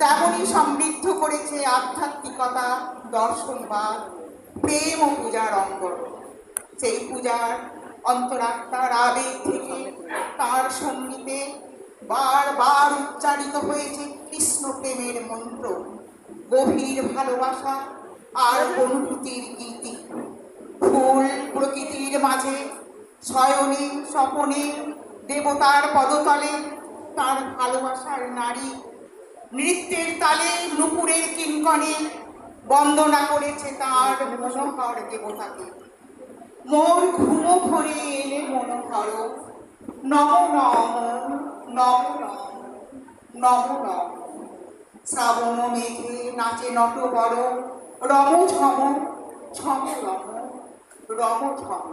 তেমনই সমৃদ্ধ করেছে আধ্যাত্মিকতা, দর্শনবাদ, প্রেম ও পূজার অঙ্গন সেই পূজার অন্তরাত্মার আবেগ থেকে তার সঙ্গীতে বারবার উচ্চারিত হয়েছে কৃষ্ণ প্রেমের মন্ত্র, গভীর ভালোবাসা আর অনুভূতির গীতি। ফুল প্রকৃতির মাঝে, শয়নে, স্বপনে, দেবতার পদতলে তার ভালোবাসার নারী নৃত্যের তালে নুপুরের কিঙ্কণে বন্দনা করেছে তার মনোহর দেবতাকে। মোর ঘুমো ভরে এলে মনোহর, নম নম নম নম নম নম। শ্রাবণ মেঘে নাচে নট বড়, রম ঝম ছম রম রম ঝম।